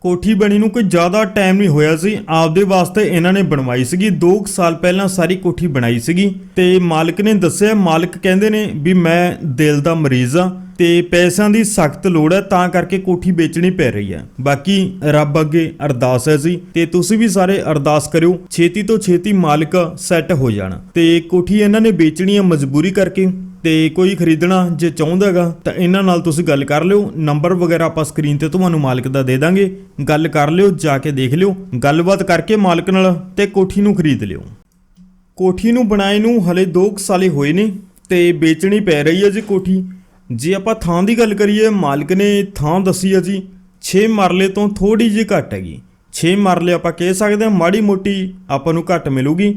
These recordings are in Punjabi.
ਕੋਠੀ ਬਣੀ ਨੂੰ ਕੋਈ ਜ਼ਿਆਦਾ ਟਾਈਮ ਨਹੀਂ ਹੋਇਆ ਸੀ। ਆਪਦੇ ਵਾਸਤੇ ਇਹਨਾਂ ਨੇ ਬਣਵਾਈ ਸੀਗੀ। 2 ਸਾਲ ਪਹਿਲਾਂ ਸਾਰੀ ਕੋਠੀ ਬਣਾਈ ਸੀਗੀ। ਤੇ ਮਾਲਕ ਨੇ ਦੱਸਿਆ, ਮਾਲਕ ਕਹਿੰਦੇ ਨੇ ਵੀ ਮੈਂ ਦਿਲ ਦਾ ਮਰੀਜ਼ ਆ ਤੇ ਪੈਸਿਆਂ ਦੀ ਸਖਤ ਲੋੜ ਹੈ, ਤਾਂ ਕਰਕੇ ਕੋਠੀ ਵੇਚਣੀ ਪੈ ਰਹੀ ਹੈ। ਬਾਕੀ ਰੱਬ ਅੱਗੇ ਅਰਦਾਸ ਹੈ ਜੀ। ਤੇ ਤੁਸੀਂ ਵੀ ਸਾਰੇ ਅਰਦਾਸ ਕਰਿਓ, ਛੇਤੀ ਤੋਂ ਛੇਤੀ ਮਾਲਕ ਸੈੱਟ ਹੋ ਜਾਣ। ਤੇ ਕੋਠੀ ਇਹਨਾਂ ਨੇ ਵੇਚਣੀ ਹੈ ਮਜਬੂਰੀ ਕਰਕੇ। ਤੇ ਕੋਈ ਖਰੀਦਣਾ ਜੇ ਚਾਹੁੰਦਾਗਾ ਤਾਂ ਇਹਨਾਂ ਨਾਲ ਤੁਸੀਂ ਗੱਲ ਕਰ ਲਿਓ। ਨੰਬਰ ਵਗੈਰਾ ਆਪਾਂ ਸਕਰੀਨ ਤੇ ਤੁਹਾਨੂੰ ਮਾਲਕ ਦਾ ਦੇ ਦਾਂਗੇ। ਗੱਲ ਕਰ ਲਿਓ, ਜਾ ਕੇ ਦੇਖ ਲਿਓ। ਗੱਲਬਾਤ ਕਰਕੇ ਮਾਲਕ ਨਾਲ ਤੇ ਕੋਠੀ ਨੂੰ ਖਰੀਦ ਲਿਓ। ਕੋਠੀ ਨੂੰ ਬਣਾਏ ਨੂੰ ਹਲੇ 2 ਸਾਲੇ ਹੋਏ ਨੇ ਤੇ ਵੇਚਣੀ ਪੈ ਰਹੀ ਹੈ ਜੀ ਕੋਠੀ। ਜੇ ਆਪਾਂ ਥਾਂ ਦੀ ਗੱਲ ਕਰੀਏ, ਮਾਲਕ ਨੇ ਥਾਂ ਦੱਸੀ ਹੈ ਜੀ 6 ਮਰਲੇ ਤੋਂ ਥੋੜੀ ਜਿਹੀ ਘੱਟ ਹੈਗੀ। 6 ਮਰਲੇ ਆਪਾਂ ਕਹਿ ਸਕਦੇ ਹਾਂ, ਮਾੜੀ ਮੋਟੀ ਆਪਾਂ ਨੂੰ ਘੱਟ ਮਿਲੂਗੀ।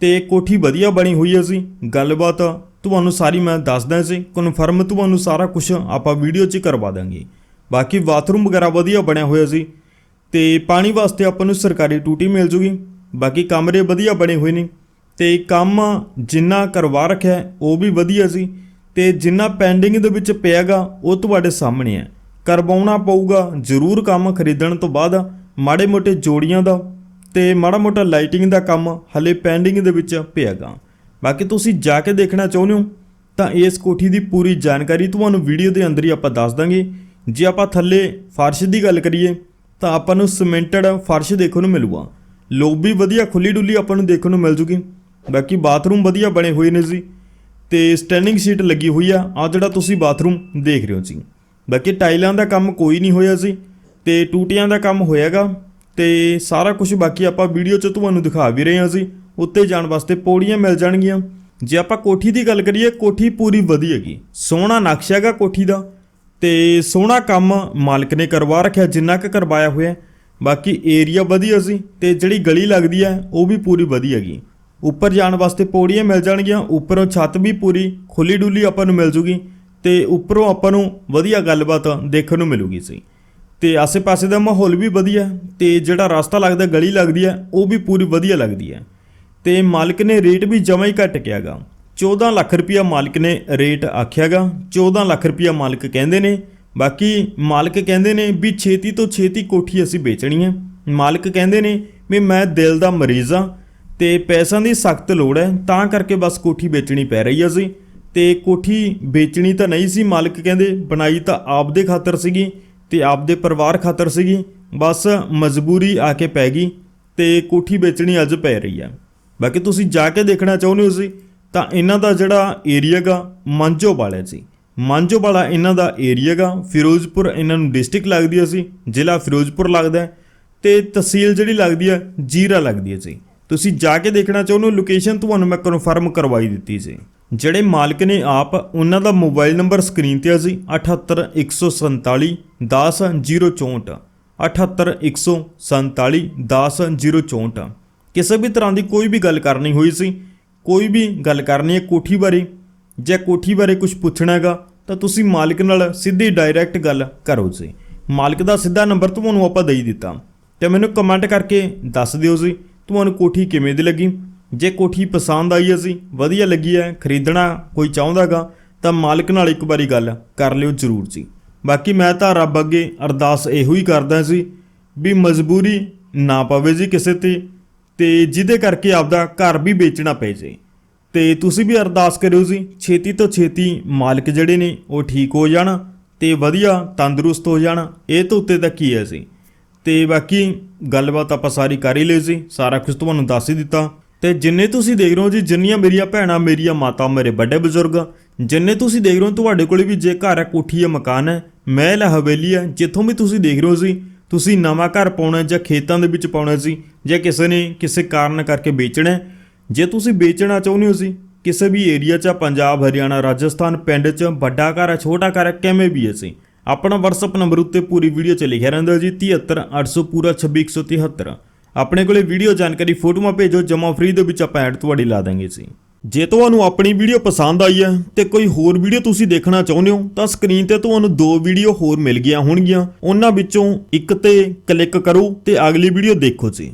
ਤੇ ਕੋਠੀ ਵਧੀਆ ਬਣੀ ਹੋਈ ਹੈ ਜੀ, ਗੱਲਬਾਤ ਤੁਹਾਨੂੰ ਸਾਰੀ ਮੈਂ ਦੱਸਦਾ ਸੀ ਕਨਫਰਮ ਤੁਹਾਨੂੰ ਸਾਰਾ ਕੁਝ ਆਪਾਂ ਵੀਡੀਓ 'ਚ ਕਰਵਾ ਦਾਂਗੇ ਬਾਕੀ ਬਾਥਰੂਮ ਵਗੈਰਾ ਵਧੀਆ ਬਣਿਆ ਹੋਇਆ ਸੀ ਤੇ ਪਾਣੀ ਵਾਸਤੇ ਆਪਾਂ ਨੂੰ ਸਰਕਾਰੀ ਟੂਟੀ ਮਿਲ ਜੂਗੀ। ਬਾਕੀ ਕਮਰੇ ਵਧੀਆ ਬਣੇ ਹੋਏ ਨੇ ਤੇ ਕੰਮ ਜਿੰਨਾ ਕਰਵਾ ਰੱਖਿਆ ਉਹ ਵੀ ਵਧੀਆ ਸੀ ਤੇ ਜਿੰਨਾ ਪੈਂਡਿੰਗ ਦੇ ਵਿੱਚ ਪਿਆਗਾ, ਉਹ ਤੁਹਾਡੇ ਸਾਹਮਣੇ ਹੈ। ਕਰਵਾਉਣਾ ਪਊਗਾ, ਜ਼ਰੂਰ ਕੰਮ ਖਰੀਦਣ ਤੋਂ ਬਾਅਦ ਮਾੜੇ ਮੋਟੇ ਜੋੜੀਆਂ ਦਾ ਤੇ ਮਾੜਾ ਮੋਟਾ ਲਾਈਟਿੰਗ ਦਾ ਕੰਮ ਹਲੇ ਪੈਂਡਿੰਗ ਦੇ ਵਿੱਚ ਪਿਆਗਾ। ਬਾਕੀ ਤੁਸੀਂ ਜਾ ਕੇ ਦੇਖਣਾ ਚਾਹੁੰਦੇ ਹੋ, ਤਾਂ ਇਸ ਕੋਠੀ ਦੀ ਪੂਰੀ ਜਾਣਕਾਰੀ ਤੁਹਾਨੂੰ ਵੀਡੀਓ ਦੇ ਅੰਦਰ ਹੀ ਆਪਾਂ ਦੱਸ ਦਾਂਗੇ। ਜੇ ਆਪਾਂ ਥੱਲੇ ਫਰਸ਼ ਦੀ ਗੱਲ ਕਰੀਏ, ਤਾਂ ਆਪਾਂ ਨੂੰ ਸਿਮੈਂਟਡ ਫਰਸ਼ ਦੇਖਣ ਨੂੰ ਮਿਲੂਗਾ। ਲੋਬੀ ਵਧੀਆ ਖੁੱਲੀ ਡੁੱਲੀ ਆਪਾਂ ਨੂੰ ਦੇਖਣ ਨੂੰ ਮਿਲ ਜੂਗੀ। ਬਾਕੀ ਬਾਥਰੂਮ ਵਧੀਆ ਬਣੇ ਹੋਏ ਨੇ ਜੀ। ਤੇ ਸਟੈਂਡਿੰਗ ਸੀਟ ਲੱਗੀ ਹੋਈ ਆ ਆ ਜਿਹੜਾ ਤੁਸੀਂ ਬਾਥਰੂਮ ਦੇਖ ਰਹੇ ਹੋ ਜੀ। ਬਾਕੀ ਟਾਈਲਾਂ ਦਾ ਕੰਮ ਕੋਈ ਨਹੀਂ ਹੋਇਆ ਜੀ, ਤੇ ਟੂਟੀਆਂ ਦਾ ਕੰਮ ਹੋਇਆਗਾ। ਤੇ ਸਾਰਾ ਕੁਝ ਬਾਕੀ ਆਪਾਂ ਵੀਡੀਓ 'ਚ ਤੁਹਾਨੂੰ ਦਿਖਾ ਵੀ ਰਹੇ ਹਾਂ ਜੀ। ਉੱਤੇ ਜਾਣ ਵਾਸਤੇ ਪੌੜੀਆਂ ਮਿਲ ਜਾਣਗੀਆਂ। ਜੇ ਆਪਾਂ ਕੋਠੀ ਦੀ ਗੱਲ ਕਰੀਏ, ਕੋਠੀ ਪੂਰੀ ਵਧੀਆ ਹੈਗੀ। ਸੋਹਣਾ ਨਕਸ਼ਾ ਹੈਗਾ ਕੋਠੀ ਦਾ ਤੇ ਸੋਹਣਾ ਕੰਮ ਮਾਲਕ ਨੇ ਕਰਵਾ ਰੱਖਿਆ, ਜਿੰਨਾ ਕੁ ਕਰਵਾਇਆ ਹੋਇਆ। ਬਾਕੀ ਏਰੀਆ ਵਧੀਆ ਸੀ ਤੇ ਜਿਹੜੀ ਗਲੀ ਲੱਗਦੀ ਹੈ, ਉਹ ਵੀ ਪੂਰੀ ਵਧੀਆ ਹੈਗੀ। ਉੱਪਰ ਜਾਣ ਵਾਸਤੇ ਪੌੜੀਆਂ ਮਿਲ ਜਾਣਗੀਆਂ, ਉੱਪਰੋਂ ਛੱਤ ਵੀ ਪੂਰੀ ਖੁੱਲੀ ਡੁੱਲੀ ਆਪਾਂ ਨੂੰ ਮਿਲ ਜੂਗੀ ਤੇ ਉੱਪਰੋਂ ਆਪਾਂ ਨੂੰ ਵਧੀਆ ਗੱਲਬਾਤ ਦੇਖਣ ਨੂੰ ਮਿਲੂਗੀ ਸੀ। ਤੇ ਆਸੇ-ਪਾਸੇ ਦਾ ਮਾਹੌਲ ਵੀ ਵਧੀਆ ਹੈ ਤੇ ਜਿਹੜਾ ਰਸਤਾ ਲੱਗਦਾ, ਗਲੀ ਲੱਗਦੀ ਹੈ, ਉਹ ਵੀ ਪੂਰੀ ਵਧੀਆ ਲੱਗਦੀ ਹੈ। ਤੇ ਮਾਲਕ ਨੇ ਰੇਟ ਵੀ ਜਮਾ ਹੀ ਘੱਟ ਕਿਹਾਗਾ। 14 ਲੱਖ ਰੁਪਇਆ ਮਾਲਕ ਨੇ ਰੇਟ ਆਖਿਆਗਾ। 14 ਲੱਖ ਰੁਪਇਆ ਮਾਲਕ ਕਹਿੰਦੇ ਨੇ। ਬਾਕੀ ਮਾਲਕ ਕਹਿੰਦੇ ਨੇ ਵੀ ਛੇਤੀ ਤੋਂ ਛੇਤੀ ਕੋਠੀ ਅਸੀਂ ਵੇਚਣੀ ਹੈ। ਮਾਲਕ ਕਹਿੰਦੇ ਨੇ ਵੀ ਮੈਂ ਦਿਲ ਦਾ ਮਰੀਜ਼ ਆ ਤੇ ਪੈਸਿਆਂ ਦੀ ਸਖਤ ਲੋੜ ਹੈ, ਤਾਂ ਕਰਕੇ ਬਸ ਕੋਠੀ ਵੇਚਣੀ ਪੈ ਰਹੀ ਹੈ ਸੀ ਤੇ ਕੋਠੀ ਵੇਚਣੀ ਤਾਂ ਨਹੀਂ ਸੀ ਮਾਲਕ ਕਹਿੰਦੇ, ਬਣਾਈ ਤਾਂ ਆਪਦੇ ਖਾਤਰ ਸੀਗੀ ਤੇ ਆਪਦੇ ਪਰਿਵਾਰ ਖਾਤਰ ਸੀਗੀ। ਬਸ ਮਜਬੂਰੀ ਆ ਕੇ ਪੈ ਗਈ ਤੇ ਕੋਠੀ ਵੇਚਣੀ ਅੱਜ ਪੈ ਰਹੀ ਹੈ। ਬਾਕੀ ਤੁਸੀਂ ਜਾ ਕੇ ਦੇਖਣਾ ਚਾਹੁੰਦੇ ਹੋ ਸੀ ਤਾਂ ਇਹਨਾਂ ਦਾ ਜਿਹੜਾ ਏਰੀਆ ਗਾ ਮਾਂਜੋਵਾਲਾ ਜੀ। ਮਾਂਜੋਵਾਲਾ ਇਹਨਾਂ ਦਾ ਏਰੀਆ ਗਾ, ਫਿਰੋਜ਼ਪੁਰ ਇਹਨਾਂ ਨੂੰ ਡਿਸਟ੍ਰਿਕਟ ਲੱਗਦੀ ਹੈ ਸੀ ਜ਼ਿਲ੍ਹਾ ਫਿਰੋਜ਼ਪੁਰ ਲੱਗਦਾ ਹੈ ਤੇ ਤਹਿਸੀਲ ਜਿਹੜੀ ਲੱਗਦੀ ਹੈ, ਜੀਰਾ ਲੱਗਦੀ ਹੈ ਜੀ। ਤੁਸੀਂ ਜਾ ਕੇ ਦੇਖਣਾ ਚਾਹੁੰਦੇ ਹੋ ਲੋਕੇਸ਼ਨ ਤੁਹਾਨੂੰ ਮੈਂ ਕਨਫਰਮ ਕਰਵਾਈ ਦਿੱਤੀ ਸੀ ਜਿਹੜੇ ਮਾਲਕ ਨੇ ਆਪ, ਉਹਨਾਂ ਦਾ ਮੋਬਾਈਲ ਨੰਬਰ ਸਕਰੀਨ ਤੇ ਆ ਜੀ 78147 10064 78147 10064 ਕਿਸੇ ਵੀ ਤਰ੍ਹਾਂ ਦੀ ਕੋਈ ਵੀ ਗੱਲ ਕਰਨੀ ਹੋਈ ਸੀ, ਕੋਈ ਵੀ ਗੱਲ ਕਰਨੀ ਹੈ ਕੋਠੀ ਬਾਰੇ ਜਾਂ ਕੋਠੀ ਬਾਰੇ ਕੁਝ ਪੁੱਛਣਾ ਹੈਗਾ, ਤਾਂ ਤੁਸੀਂ ਮਾਲਕ ਨਾਲ ਸਿੱਧੀ ਡਾਇਰੈਕਟ ਗੱਲ ਕਰੋ ਜੀ। ਮਾਲਕ ਦਾ ਸਿੱਧਾ ਨੰਬਰ ਤੁਹਾਨੂੰ ਆਪਾਂ ਦੇ ਦਿੱਤਾ। ਤੇ ਮੈਨੂੰ ਕਮੈਂਟ ਕਰਕੇ ਦੱਸ ਦਿਓ ਜੀ, ਤੁਹਾਨੂੰ ਕੋਠੀ ਕਿਵੇਂ ਦੀ ਲੱਗੀ? ਜੇ ਕੋਠੀ ਪਸੰਦ ਆਈ ਹੈ ਜੀ, ਵਧੀਆ ਲੱਗੀ ਹੈ, ਖਰੀਦਣਾ ਕੋਈ ਚਾਹੁੰਦਾਗਾ ਤਾਂ ਮਾਲਕ ਨਾਲ ਇੱਕ ਵਾਰੀ ਗੱਲ ਕਰ ਲਿਓ ਜ਼ਰੂਰ ਜੀ। ਬਾਕੀ ਮੈਂ ਤਾਂ ਰੱਬ ਅੱਗੇ ਅਰਦਾਸ ਇਹੋ ਹੀ ਕਰਦਾ ਸੀ ਵੀ ਮਜਬੂਰੀ ਨਾ ਪਵੇ ਜੀ ਕਿਸੇ ਤੇ। ਤੇ ਜਿਹਦੇ ਕਰਕੇ ਆਪਦਾ ਘਰ ਵੀ ਵੇਚਣਾ ਪੈ ਜੇ। ਤੇ ਤੁਸੀਂ ਵੀ ਅਰਦਾਸ ਕਰਿਓ ਜੀ, ਛੇਤੀ ਤੋਂ ਛੇਤੀ ਮਾਲਕ ਜਿਹੜੇ ਨੇ, ਉਹ ਠੀਕ ਹੋ ਜਾਣ ਤੇ ਵਧੀਆ ਤੰਦਰੁਸਤ ਹੋ ਜਾਣ। ਇਹ ਤੋਂ ਉੱਤੇ ਤਾਂ ਕੀ ਹੈ ਜੀ? ਤੇ ਬਾਕੀ ਗੱਲਬਾਤ ਆਪਾਂ ਸਾਰੀ ਕਰ ਹੀ ਲਈ ਸੀ ਸਾਰਾ ਕੁਝ ਤੁਹਾਨੂੰ ਦੱਸ ਹੀ ਦਿੱਤਾ। ਤੇ ਜਿੰਨੇ ਤੁਸੀਂ ਦੇਖ ਰਹੇ ਹੋ ਜੀ, ਜਿੰਨੀਆਂ ਮੇਰੀਆਂ ਭੈਣਾਂ, ਮੇਰੀਆਂ ਮਾਤਾ, ਮੇਰੇ ਵੱਡੇ ਬਜ਼ੁਰਗ, ਜਿੰਨੇ ਤੁਸੀਂ ਦੇਖ ਰਹੇ ਹੋ, ਤੁਹਾਡੇ ਕੋਲੇ ਵੀ ਜੇ ਘਰ ਹੈ, ਕੋਠੀ ਹੈ, ਮਕਾਨ ਹੈ, ਮਹਿਲ ਹੈ, ਹਵੇਲੀ ਹੈ, ਜਿੱਥੋਂ ਵੀ ਤੁਸੀਂ ਦੇਖ ਰਹੇ ਹੋ ਜੀ, ਤੁਸੀਂ ਨਵਾਂ ਘਰ ਪਾਉਣਾ ਜਾਂ ਖੇਤਾਂ ਦੇ ਵਿੱਚ ਪਾਉਣਾ ਜੀ ਜਾਂ ਕਿਸੇ ਨੇ ਕਿਸੇ ਕਾਰਨ ਕਰਕੇ ਵੇਚਣਾ ਜੇ ਤੁਸੀਂ ਵੇਚਣਾ ਚਾਹੁੰਦੇ ਹੋ ਸੀ ਕਿਸੇ ਵੀ ਏਰੀਆ 'ਚ ਪੰਜਾਬ, ਹਰਿਆਣਾ, ਰਾਜਸਥਾਨ ਪਿੰਡ 'ਚ, ਵੱਡਾ ਘਰ ਹੈ, ਛੋਟਾ ਘਰ ਹੈ, ਕਿਵੇਂ ਵੀ ਹੈ ਸੀ ਆਪਣਾ WhatsApp ਨੰਬਰ ਉੱਤੇ ਪੂਰੀ ਵੀਡੀਓ 'ਚ ਲਿਖਿਆ ਰਹਿੰਦਾ ਜੀ 73800 ਪੂਰਾ 26173 ਆਪਣੇ ਕੋਲੇ ਵੀਡੀਓ ਜਾਣਕਾਰੀ, ਫੋਟੋਆਂ ਭੇਜੋ ਜਮਾ ਫ੍ਰੀ ਦੇ ਵਿੱਚ ਆਪਾਂ ਐਡ ਤੁਹਾਡੀ ਲਾ ਦਾਂਗੇ ਜੀ। ਜੇ ਤੁਹਾਨੂੰ ਆਪਣੀ ਵੀਡੀਓ ਪਸੰਦ ਆਈ ਹੈ ਤੇ ਕੋਈ ਹੋਰ ਵੀਡੀਓ ਤੁਸੀਂ ਦੇਖਣਾ ਚਾਹੁੰਦੇ ਹੋ, ਤਾਂ ਸਕਰੀਨ ਤੇ ਤੁਹਾਨੂੰ ਦੋ ਵੀਡੀਓ ਹੋਰ ਮਿਲ ਗਈਆਂ ਹੋਣਗੀਆਂ। ਉਹਨਾਂ ਵਿੱਚੋਂ ਇੱਕ ਤੇ ਕਲਿੱਕ ਕਰੋ ਤੇ ਅਗਲੀ ਵੀਡੀਓ ਦੇਖੋ ਜੀ।